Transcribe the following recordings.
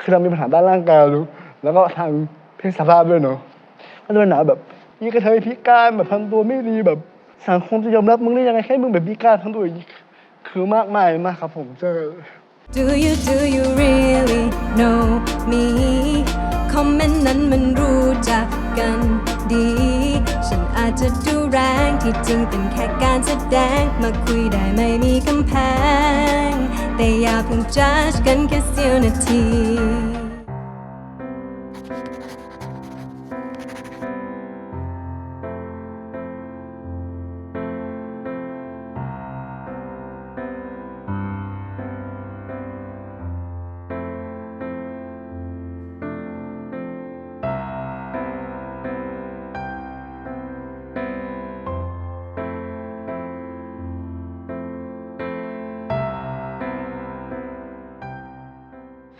คือเรามีปัญหาด้านร่างกายรู้แล้วก็ทางเพศสภาพด้วยเนาะก็จะเป็นหนาแบบยี่กระเทยพิการแบบทำตัวไม่ดีแบบสังคมจะยอมรับมึงได้ยังไงแค่มึงแบบพิการทั้งตัวอีกคือมากมายมากครับผมเจอ Do you do you really know me คอมเมนต์นั้นมันรู้จักกันดี ฉันอาจจะดูแรงที่จริงเป็นแค่การแสดงมาคุยได้ไม่มีกำแพง แต่อย่าเพิ่ง judge กันแค่เสี้ยวนาที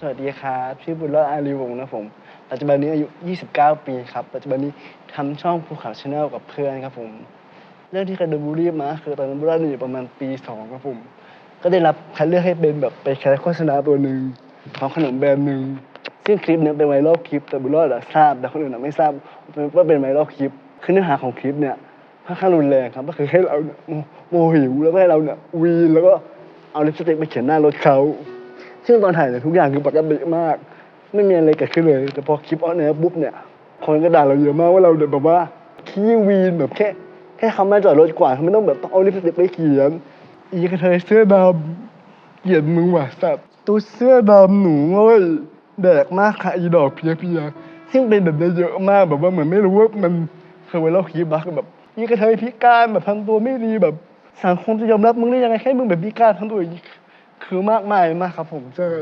สวัสดีครับชื่อบุญรอดอารีวงศ์นะผมปัจจุบันนี้อายุ 29 ปีครับ ปัจจุบันนี้ทำช่องภูเขาชาแนลกับเพื่อนครับผม เรื่องที่เคยโดนบูลลี่มาคือตอนนั้นบุญรอดอยู่ประมาณปีสองครับผม ก็ได้รับคัดเลือกให้เป็นแบบไปแคสโฆษณาตัวหนึ่งของขนมแบรนด์หนึ่งซึ่งคลิปนี้เป็นไวรัลคลิป แต่บุญรอดทราบ แต่คนอื่นไม่ทราบว่าเป็นไวรัลคลิปคือเนื้อหาของคลิปเนี่ยค่อนข้างรุนแรงครับ ก็คือให้เราโมโมหิวแล้วก็ให้เราเนี่ยวีนแล้วก็เอาลิปสติกไปเขียนหน้ารถเขา ซึ่งตอนถ่ายเนี่ยทุกอย่างคือปกติมาก ไม่มีอะไรเกิดขึ้นเลย แต่พอคลิปออนแอร์ปุ๊บเนี่ยคนก็ด่าเราเยอะมากว่าเราแบบว่าขี้วีนแบบแค่แค่เขามาจอดรถกว่าเขาไม่ต้องแบบต้องเอาลิปสติกไปเขียนอีกระเทยเสื้อดำเกลียดมึงว่ะสัตว์ตัวเสื้อดำหนูเว้ยแดกมากค่ะอีดอกเพียเพียซึ่งเป็นแบบเยอะมากแบบว่าเหมือนไม่รู้ว่ามันเคยไวรัลคลิปบ้างแบบอีกระเทยพิการแบบทำตัวไม่ดีแบบสังคมจะยอมรับมึงได้ยังไงแค่มึงแบบพิการทั้งตัวอย่างนี้ คือมากมายมากครับ ผมเจอ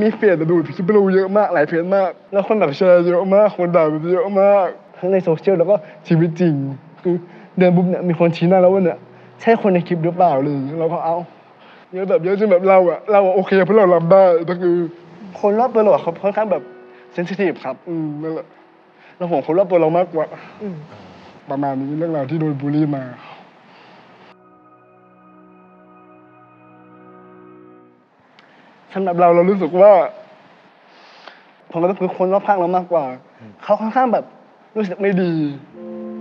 มีเฟียดดูคลิปดูเยอะมากหลายเพจมาก แล้วคนแบบแชร์เยอะมากคนด่าแบบเยอะมากทั้งในโซเชียลแล้วก็ชีวิตจริง คือเดินปุ๊บเนี่ยมีคนชี้หน้าแล้วว่าเนี่ยใช่คนในคลิปหรือเปล่าเลยเราก็เอาเยอะแบบเยอะจนแบบเราอะเราอะโอเคเพราะเรารับได้แต่คือ คนรอบตัวเราอะเขาค่อนข้างแบบเซนซิทีฟครับ อืมนั่นแหละเราห่วงคนรอบตัวเรามากกว่าประมาณนี้เรื่องราวที่โดนบูลลี่มา สำหรับเราเรารู้สึกว่า ผมก็ต้องคือคนรอบข้างเรามากกว่า เขาค่อนข้างแบบรู้สึกไม่ดี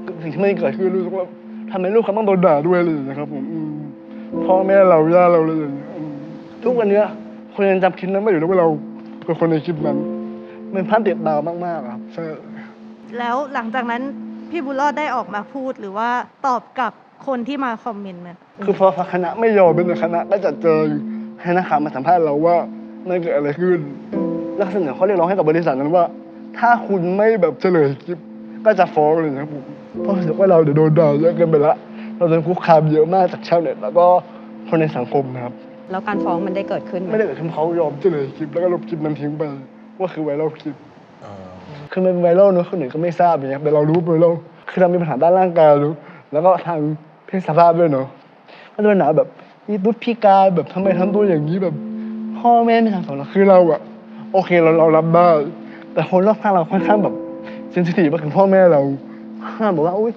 กับสิ่งที่ไม่เกิดขึ้นรู้สึกว่าทำไมลูกเขาต้องโดนด่าด้วยเลยนะครับ ผมอืมพ่อแม่เราย่าเราเลยอย่างเงี้ยอืมทุกวันเนี้ยคนยังจำคลิปนั้นไม่อยู่นะว่าเราเป็นคนในคลิปนั้นมันภาพติดตามากๆอะครับใช่ แล้วหลังจากนั้นพี่บุญรอดได้ออกมาพูดหรือว่าตอบกับคนที่มาคอมเมนต์ไหม คือพอคณะไม่ยอมเป็นคณะก็จะเจอ ให้นักข่าวมาสัมภาษณ์เราว่ามันเกิดอะไรขึ้นแล้วเสนอข้อเรียกร้องให้กับบริษัทนั้นว่า ถ้าคุณไม่แบบเฉลยคลิป ก็จะฟ้องเลยนะครับผมเพราะรู้สึกว่าเราเดี๋ยวโดนด่าเยอะเกินไปละ เราโดนคุกคามเยอะมากจากชาวเน็ตแล้วก็คนในสังคมนะครับ แล้วการฟ้องมันได้เกิดขึ้นไหมไม่ได้เกิดขึ้นเพราะเขายอมเฉลยคลิปแล้วก็ลบคลิปนั้นทิ้งไปว่าคือไวรัลคลิปเออคือมันเป็นไวรัลเนอะคนอื่นก็ไม่ทราบอย่างเงี้ยแต่เรารู้ไวรัลคือเรามีปัญหาด้านร่างกายรู้แล้วก็ทางเพศสภาพด้วยเนอะก็จะเป็นหนาแบบ อีตุ๊ดพิการแบบทำไมทำตัวอย่างนี้แบบ พ่อแม่ไม่ทำสอนเราคือเราอะโอเคเราเรารับได้แต่คนรอบข้างเราค่อนข้างแบบเซนซิทีฟมากถึงพ่อแม่เราห้ามบอกว่าอุ้ย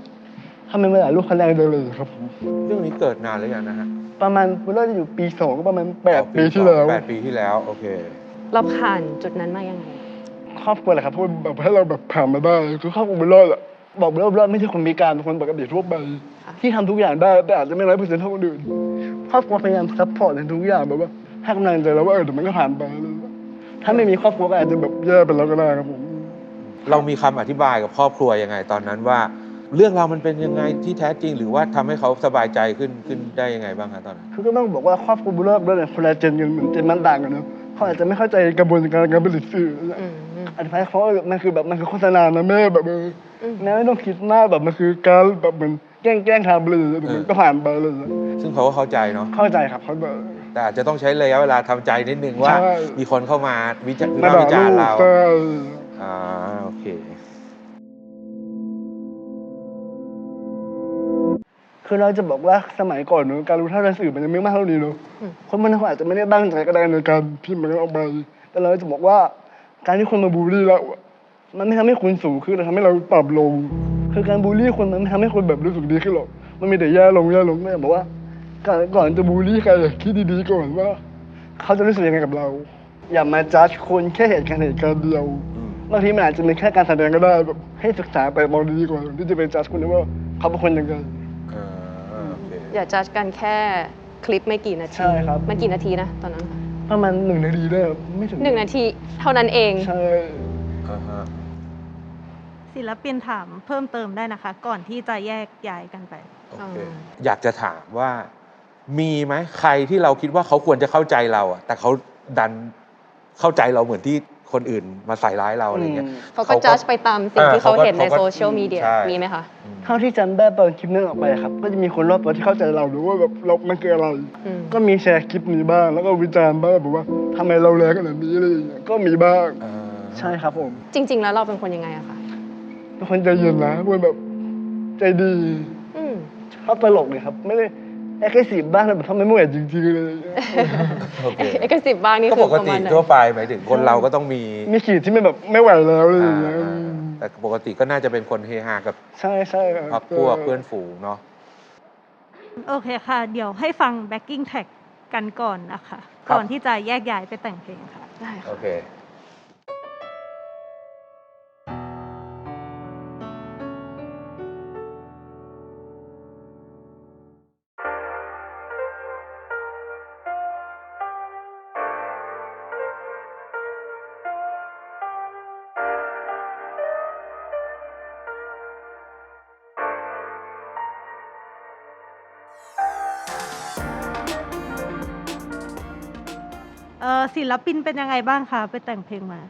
ทำไมมาด่าลูกเขาแรงจังเลยครับผมเรื่องนี้เกิดนานหรือยังนะฮะประมาณเริ่มจะอยู่ปีสองก็ประมาณแปดอ๋อปีที่แล้วแปดปีที่แล้วโอเค เราผ่านจุดนั้นมายังไงครอบครัวแหละครับพูดแบบให้เราแบบผ่านมาได้คือครอบครัวบุญรอดอะ บอกบุญรอดบุญรอดไม่ใช่คนมีการเป็นคนปกติทั่วไปค่ะที่ทำทุกอย่างได้แต่อาจจะไม่ร้อยเปอร์เซ็นต์เท่าคนอื่นครอบครัวพยายามซัพพอร์ตในทุกอย่างแบบว่าให้กำลังใจเราว่าเออเดี๋ยวมันก็ผ่านไปอะไรอย่างเงี้ยถ้าไม่มีครอบครัวก็อาจจะแบบแย่ไปแล้วก็ได้ครับผมเรามีคำอธิบายกับครอบครัวยังไงตอนนั้นว่า เรื่องราวมันเป็นยังไงที่แท้จริง หรือว่าทำให้เขาสบายใจขึ้นขึ้นได้ยังไงบ้างคะตอนนั้นคือก็ต้องบอกว่าครอบครัวบุญรอดด้วยเนี่ยคนละเจนกันเหมือนเจนมันต่างกันเนอะเขาอาจจะไม่เข้าใจกระบวนการการผลิตสื่ออืมอืมอธิบายเขาว่ามันคือแบบมันคือโฆษณานะแม่แบบ เอออมแม่ไม่ต้องคิดมากแบบมันคือการแบบเหมือนแกล้งแกล้งทำไปเลยเดี๋ยวมันก็ผ่านไปเลยซึ่งเขาก็เข้าใจเนาะเข้าใจครับเขาแบบแต่อาจจะต้องใช้ระยะเวลาทำใจนิดนึงว่าใช่มีคนเข้ามาวิจารณ์มาวิด่าจารลูณ์กเราใช่อ่าโอเคคือเราจะบอกว่าสมัยก่อนเนอะการรู้เท่าทันสื่อมันยังไม่มากเท่านี้เนอะคนมันอาจจะไม่ได้ตั้งใจก็ได้ในการพิมพ์มันออกไปแต่เราจะบอกว่าการที่คนมาบูลลี่เราอะ มันไม่ทำให้คุณสูงขึ้นแต่ทำให้เราต่ำลง คือการบูลลี่คนมันไม่ทำให้คนแบบรู้สึกดีขึ้นหรอก มันมีแต่แย่ลงแย่ลงแม่บอกว่าก่อนก่อนจะบูลลี่ใครอะคิดดีๆก่อนว่า เขาจะรู้สึกยังไงกับเรา อย่ามาจัดคนแค่เหตุการณ์เหตุการณ์เดียวอืมบางทีมันอาจจะเป็นแค่การแสดงก็ได้แบบให้ศึกษาไปมองดีๆก่อนที่จะไปจัดคนว่าเขาเป็นคนยังไงอ่าโอเคอย่าจัดกันแค่คลิปไม่กี่นาทีใช่ครับมันกี่นาทีนะตอนนั้นประมาณหนึ่งนาทีได้ครับไม่ถึงหนึ่งนาทีเท่านั้นเองใช่อ่าฮะ ศิลปินถามเพิ่มเติมได้นะคะ ก่อนที่จะแยกย้ายกันไป โอเคอ่า อยากจะถามว่ามีไหมใครที่เราคิดว่าเขาควรจะเข้าใจเราอะแต่เขาดันเข้าใจเราเหมือนที่คนอื่นมาใส่ร้ายเราอะไรเงี้ย เขาก็จัดไปตามสิ่งที่เขาเออเขาก็เห็นในเขาก็โซเชียลมีเดียใช่ มีไหมคะ อืม เท่าที่จำได้ตอนคลิปนั้นออกไปครับ ก็จะมีคนรอบตัวที่เข้าใจเราหรือว่าแบบเรามันคืออะไร อืม ก็มีแชร์คลิปนี้บ้าง แล้วก็วิจารณ์บ้างแบบว่าทำไมเราแรงขนาดนี้อะไรอย่างเงี้ยก็มีบ้าง อ่า ใช่ครับผม จริง ๆ แล้วเราเป็นคนยังไงอะคะ เป็นคนใจเย็นนะเป็นแบบใจดีอืมชอบตลกเลยครับ ไม่ได้แอคทีฟบ้างแต่แบบทำไมไม่ไหวจริงๆเลย โอเคเอกสิบบ้างนี่ก็คือปกประติมาณไหนทั่วไปหมายถึงคนเราก็ต้องมีมีขีดที่ไม่แบบไม่ไหวแล้วอะไรอย่างเงี้ยอ่าแต่ปกติก็น่าจะเป็นคนเฮฮากับใช่ใช่คครรัอบครัวเพื่อนฝูงเนาะ โอเคค่ะ เดี๋ยวให้ฟัง backing track กันก่อนนะคะ ครับ ก่อนที่จะแยกย้ายไปแต่งเพลงค่ะ ได้ค่ะ โอเค ศิลปินเป็นยังไงบ้างคะไปแต่งเพลงมา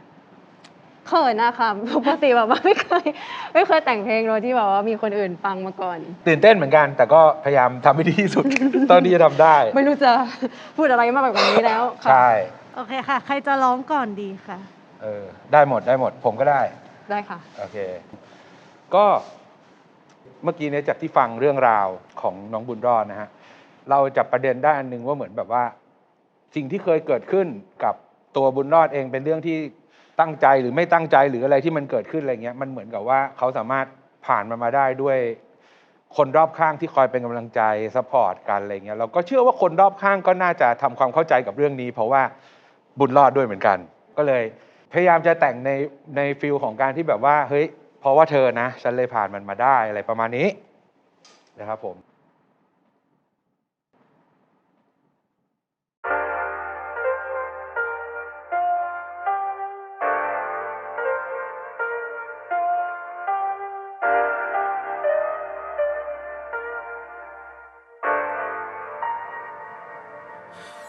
เขินนะคะปกติแบบว่าไม่เคยไม่เคยแต่งเพลงโดยที่แบบว่ามีคนอื่นฟังมาก่อน ตื่นเต้นเหมือนกัน แต่ก็พยายามทำให้ดีที่สุด ตอนที่จะทำได้ ไม่รู้จะพูดอะไรมากกว่านี้แล้วค่ะใช่โอเคค่ะ ใครจะร้องก่อนดีค่ะเออได้หมดได้หมด ผมก็ได้ได้ค่ะ โอเค ก็เมื่อกี้เนี่ยจากที่ฟังเรื่องราวของน้องบุญรอดนะฮะเราจับประเด็นได้อันหนึงว่าเหมือนแบบว่า สิ่งที่เคยเกิดขึ้นกับตัวบุญรอดเองเป็นเรื่องที่ตั้งใจหรือไม่ตั้งใจหรืออะไรที่มันเกิดขึ้นอะไรเงี้ยมันเหมือนกับว่าเขาสามารถผ่านมันมาได้ด้วยคนรอบข้างที่คอยเป็นกำลังใจซัพพอร์ตกันอะไรเงี้ยเราก็เชื่อว่าคนรอบข้างก็น่าจะทำความเข้าใจกับเรื่องนี้ เพราะว่าบุญรอดด้วยเหมือนกัน ก็เลยพยายามจะแต่งในในฟิลของการที่แบบว่าเฮ้ยเพราะว่าเธอนะ ฉันเลยผ่านมันมาได้อะไรประมาณนี้นะครับผม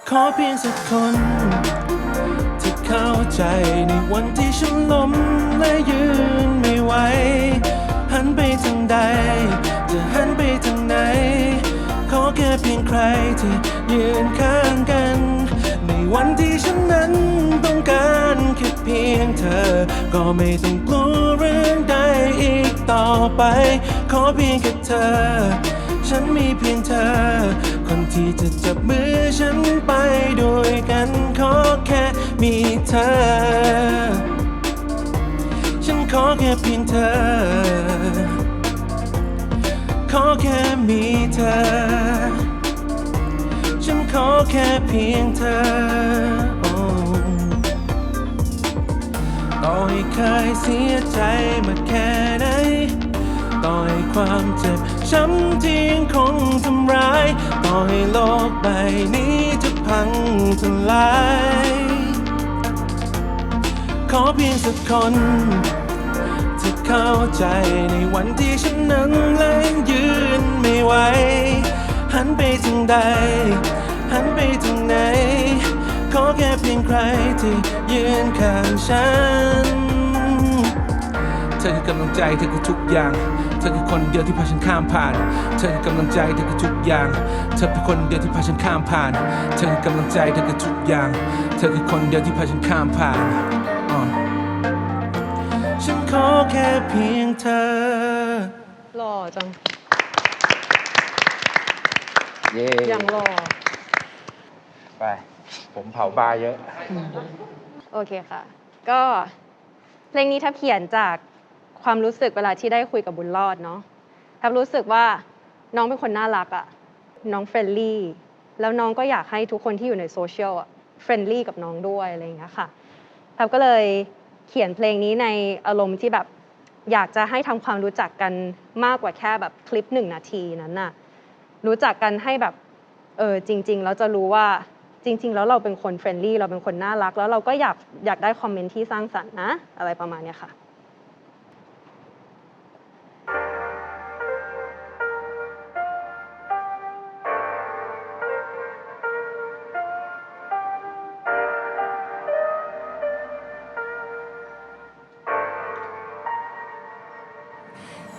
ขอเพียงสักคน ที่เข้าใจในวันที่ฉันล้มและยืนไม่ไหวหันไปทางใด จะหันไปทางไหน ขอแค่เพียงใครที่ยืนข้างกัน ในวันที่ฉันนั้นต้องการแค่เพียงเธอ ก็ไม่ต้องกลัวเรื่องใดอีกต่อไป ขอเพียงแค่เธอ ฉันมีเพียงเธอ คนที่จะจับมือฉันไปด้วยกันขอแค่มีเธอ ฉันขอแค่เพียงเธอ ขอแค่มีเธอ ฉันขอแค่เพียงเธอต่อให้เคยเสียใจมาแค่ไหนต่อให้ความเจ็บช้ำที่ยังคงทำร้าย ต่อให้โลกใบนี้จะพังทลาย ขอเพียงสักคนที่เข้าใจในวันที่ฉันนั้นแรงยืนไม่ไหว หันไปทางใด หันไปทางไหน ขอแค่เพียงใครที่ยืนข้างฉัน เธอคือกำลังใจเธอคือทุกอย่าง เธอคือคนเดียวที่พาฉันข้ามผ่าน เธอคือกำลังใจเธอคือทุกอย่าง เธอเป็นคนเดียวที่พาฉันข้ามผ่าน เธอคือกำลังใจเธอคือทุกอย่าง เธอคือคนเดียวที่พาฉันข้ามผ่านอะฉันขอแค่เพียงเธอ หล่อจัง เย่ยังหล่อ ไป ผมเผาบาร์เยอะ โอเคค่ะ ก็เพลงนี้ถ้าเขียนจาก ความรู้สึกเวลาที่ได้คุยกับบุญรอดเนาะทับรู้สึกว่าน้องเป็นคนน่ารักอะน้องเฟรนลี่แล้วน้องก็อยากให้ทุกคนที่อยู่ในโซเชียลอะเฟรนลี่กับน้องด้วยอะไรอย่างเงี้ยค่ะทับก็เลยเขียนเพลงนี้ในอารมณ์ที่แบบอยากจะให้ทำความรู้จักกันมากกว่าแค่แบบคลิปหนึ่งนาทีนั้นน่ะรู้จักกันให้แบบเออจริงๆแล้วจะรู้ว่าจริง ๆ แล้วเราเป็นคนเฟรนลี่เราเป็นคนน่ารัก แล้วเราก็อยากอยากได้คอมเมนต์ที่สร้างสรรค์นะ อะไรประมาณเนี้ยค่ะ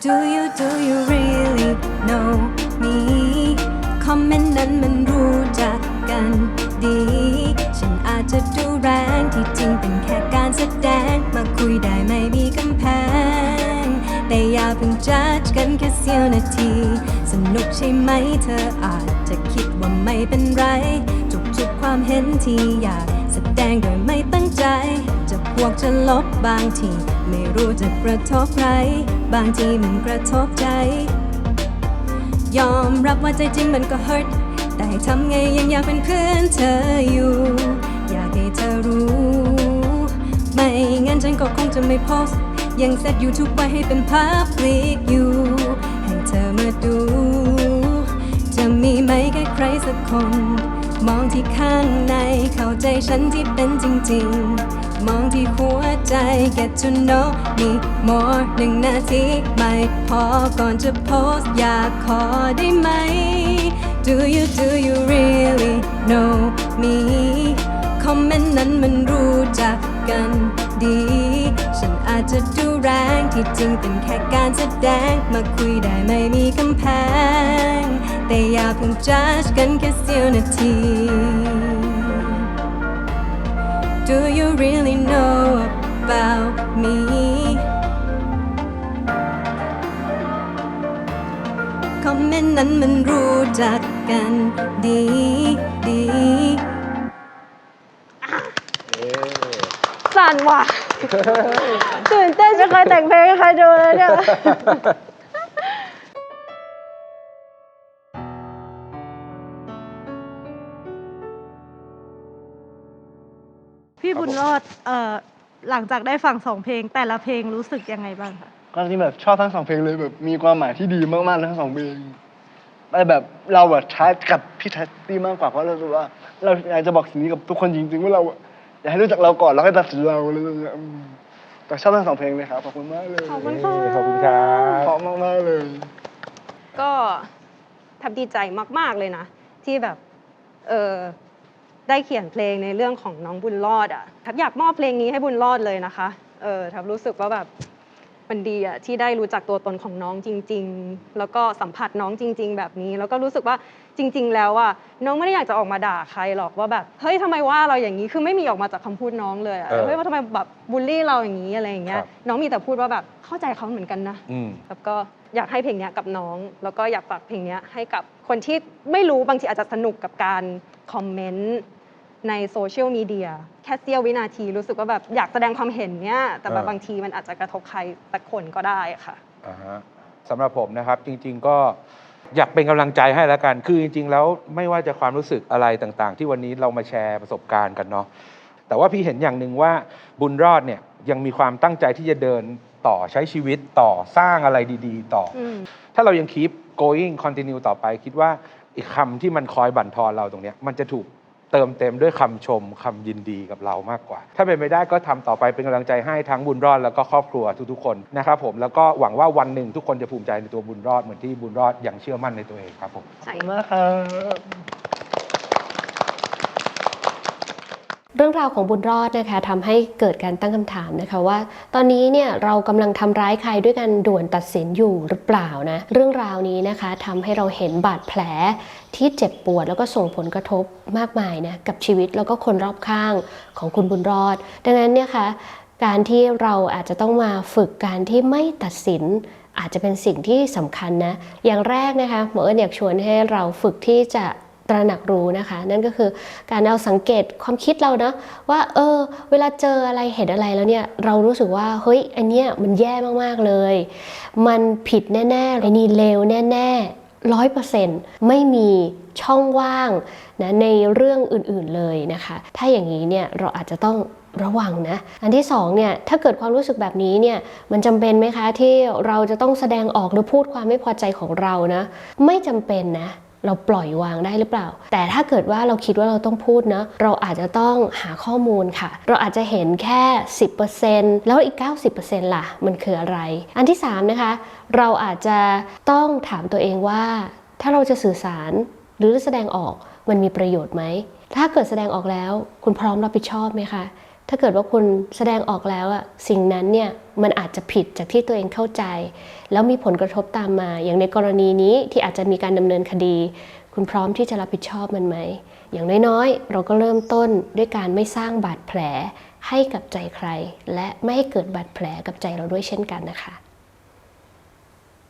Do you do you really know me คอมเมนต์นั้นมันรู้จักกันดี ฉันอาจจะดูแรงที่จริงเป็นแค่การแสดง มาคุยได้ไม่มีกำแพง แต่อย่าเพิ่งจัดกันแค่เสี้ยวนาที สนุกใช่ไหมเธออาจจะคิดว่าไม่เป็นไร ทุกความเห็นที่อยาก แสดงโดยไม่ตั้งใจ จะบวกจะลบบางที ไม่รู้จะกระทบใคร บางทีมันกระทบใจ ยอมรับว่าใจจริงมันก็ hurt แต่ทำไงยังอยากเป็นเพื่อนเธออยู่ อยากให้เธอรู้ ไม่งั้นฉันก็คงจะไม่โพสยังเซตยูทูบไว้ให้เป็น public อยู่ ให้เธอมาดู จะมีไหมแค่ใครสักคน มองที่ข้างในเข้าใจฉันที่เป็นจริง ๆ มองที่หัวใจ get to know me more หนึ่งนาทีไม่พอก่อนจะโพสอยากขอได้ไหม Do you do you really know me คอมเมนต์นั้นมันรู้จักกันดี ฉันอาจจะดูแรงที่จริงเป็นแค่การแสดงมาคุยได้ไม่มีกำแพง แต่อย่าเพิ่งจัดกันแค่เสี้ยวนาที Do you really know about me คอมเมนต์นั้นมันรู้จักกันดีดี สั่นว่ะ ตื่นเต้นจะเคยแต่งเพลงให้ใครดูเลยเนี่ย พี่บุญรอดเอ่อหลังจากได้ฟังสองเพลง แต่ละเพลงรู้สึกยังไงบ้างคะก็ที่แบบชอบทั้งสองเพลงเลยแบบมีความหมายที่ดีมากๆเลยทั้งสองเพลงแต่แบบเราอะท้ายกับพี่แท็ตี้มากกว่าเพราะเรารู้สึกว่า เราอยากจะบอกสิ่งนี้กับทุกคนจริงๆว่าเราอะอยากให้รู้จักเราก่อนแล้วค่อยตัดสินเราอะไรอย่างเงี้ยอืมแต่ชอบทั้งสองเพลงเลยครับขอบคุณมากเลยขอบคุณค่ะขอบคุณครับเพราะมากๆเลย ก็ทับดีใจมาก ๆเลยนะที่แบบ เออ ได้เขียนเพลงในเรื่องของน้องบุญรอดอะทับอยากมอบเพลงนี้ให้บุญรอดเลยนะคะเออทับรู้สึกว่าแบบมันดีอะที่ได้รู้จักตัวตนของน้องจริง ๆ แล้วก็สัมผัสน้องจริง ๆ แบบนี้ แล้วก็รู้สึกว่าจริง ๆ แล้วอะน้องไม่ได้อยากจะออกมาด่าใครหรอกว่าแบบเฮ้ยทำไมว่าเราอย่างนี้คือไม่มีออกมาจากคำพูดน้องเลยอะเออเฮ้ยว่าทำไมแบบบูลลี่เราอย่างนี้อะไรอย่างเงี้คยรับน้องมีแต่พูดว่าแบบเข้าใจเขาเหมือนกันนะอืมแล้วก็อยากให้เพลงเนี้ยกับน้อง แล้วก็อยากฝากเพลงเนี้ยให้กับคนที่ไม่รู้บางทีอาจจะสนุกกับการคอมเมนต์ ในโซเชียลมีเดียแค่เสี้ยววินาทีรู้สึกว่าแบบอยากแสดงความเห็นเนี้ยแต่แบบเออบางทีมันอาจจะกระทบใครสักคนก็ได้ค่ะอ่าฮะสำหรับผมนะครับจริง ๆก็อยากเป็นกำลังใจให้แล้วกัน คือจริง ๆ แล้วไม่ว่าจะความรู้สึกอะไรต่างๆ ที่วันนี้เรามาแชร์ประสบการณ์กันเนาะ แต่ว่าพี่เห็นอย่างหนึ่งว่าบุญรอดเนี่ยยังมีความตั้งใจที่จะเดินต่อใช้ชีวิตต่อสร้างอะไรดี ๆ ต่อออืมถ้าเรายัง keep going continue ต่อไป คิดว่าอีกคำที่มันคอยบั่นทอนเราตรงเนี้ยมันจะถูก เติมเต็มด้วยคำชมคำยินดีกับเรามากกว่า ถ้าเป็นไปได้ก็ทำต่อไปเป็นกำลังใจให้ทั้งบุญรอดแล้วก็ครอบครัวทุกๆคนนะครับผมแล้วก็หวังว่าวันหนึ่งทุกคนจะภูมิใจในตัวบุญรอดเหมือนที่บุญรอดยังเชื่อมั่นในตัวเองครับผมขอบคุณมากครับ เรื่องราวของบุญรอดนะคะทำให้เกิดการตั้งคำถามนะคะว่า ตอนนี้เนี่ยเรากำลังทำร้ายใครด้วยกันด่วนตัดสินอยู่หรือเปล่านะเรื่องราวนี้นะคะทำให้เราเห็นบาดแผลที่เจ็บปวด แล้วก็ส่งผลกระทบมากมายนะกับชีวิตแล้วก็คนรอบข้างของคุณบุญรอด ดังนั้นเนี่ยคะการที่เราอาจจะต้องมาฝึกการที่ไม่ตัดสินอาจจะเป็นสิ่งที่สำคัญนะอย่างแรกนะคะหมอเอิญอยากชวนให้เราฝึกที่จะ ตระหนักรู้นะคะ นั่นก็คือการเอาสังเกตความคิดเรานะว่าเออเวลาเจออะไรเห็นอะไรแล้วเนี่ยเรารู้สึกว่าเฮ้ยอันเนี้ยมันแย่มากๆเลย มันผิดแน่ๆไอ้นี่เลวแน่ๆร้อยเปอร์เซ็นต์ไม่มีช่องว่างนะในเรื่องอื่นๆเลยนะคะ ถ้าอย่างนี้เนี่ยเราอาจจะต้องระวังนะ อันที่สองเนี่ย ถ้าเกิดความรู้สึกแบบนี้เนี่ย มันจำเป็นไหมคะที่เราจะต้องแสดงออกหรือพูดความไม่พอใจของเรานะ ไม่จำเป็นนะ เราปล่อยวางได้หรือเปล่า แต่ถ้าเกิดว่าเราคิดว่าเราต้องพูดนะเราอาจจะต้องหาข้อมูลค่ะ เราอาจจะเห็นแค่ 10%แล้วอีก 90%ล่ะ มันคืออะไร อันที่ 3 นะคะ เราอาจจะต้องถามตัวเองว่า ถ้าเราจะสื่อสารหรือแสดงออกมันมีประโยชน์ไหม ถ้าเกิดแสดงออกแล้ว คุณพร้อมรับผิดชอบไหมคะ ถ้าเกิดว่าคุณแสดงออกแล้วอะสิ่งนั้นเนี่ยมันอาจจะผิดจากที่ตัวเองเข้าใจ แล้วมีผลกระทบตามมา อย่างในกรณีนี้ที่อาจจะมีการดำเนินคดี คุณพร้อมที่จะรับผิดชอบมันไหม อย่างน้อยๆ เราก็เริ่มต้นด้วยการไม่สร้างบาดแผลให้กับใจใคร และไม่ให้เกิดบาดแผลกับใจเราด้วยเช่นกันนะคะ